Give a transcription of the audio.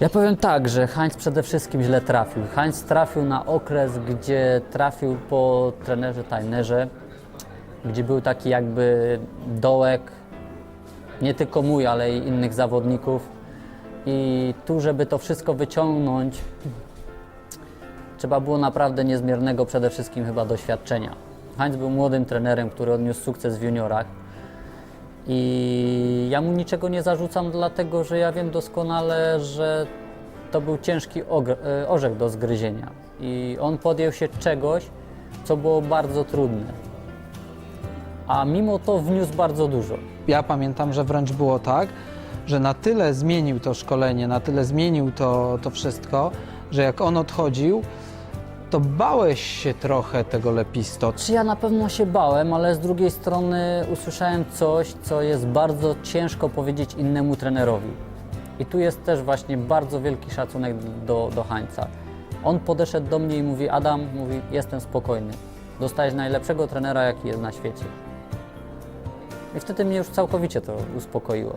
Ja powiem tak, że Heinz przede wszystkim źle trafił. Heinz trafił na okres, gdzie trafił po trenerze Tajnerze, gdzie był taki jakby dołek, nie tylko mój, ale i innych zawodników. I tu, żeby to wszystko wyciągnąć, trzeba było naprawdę niezmiernego przede wszystkim chyba doświadczenia. Heinz był młodym trenerem, który odniósł sukces w juniorach. I ja mu niczego nie zarzucam, dlatego że ja wiem doskonale, że to był ciężki e, orzech do zgryzienia. I on podjął się czegoś, co było bardzo trudne. A mimo to wniósł bardzo dużo. Ja pamiętam, że wręcz było tak, że na tyle zmienił to szkolenie, na tyle zmienił to, to wszystko, że jak on odchodził, to bałeś się trochę tego lepisto. Czy ja na pewno się bałem, ale z drugiej strony usłyszałem coś, co jest bardzo ciężko powiedzieć innemu trenerowi. I tu jest też właśnie bardzo wielki szacunek do, do Hańca. On podeszedł do mnie i mówi: Adam, mówi, jestem spokojny. Dostajesz najlepszego trenera, jaki jest na świecie. I wtedy mnie już całkowicie to uspokoiło.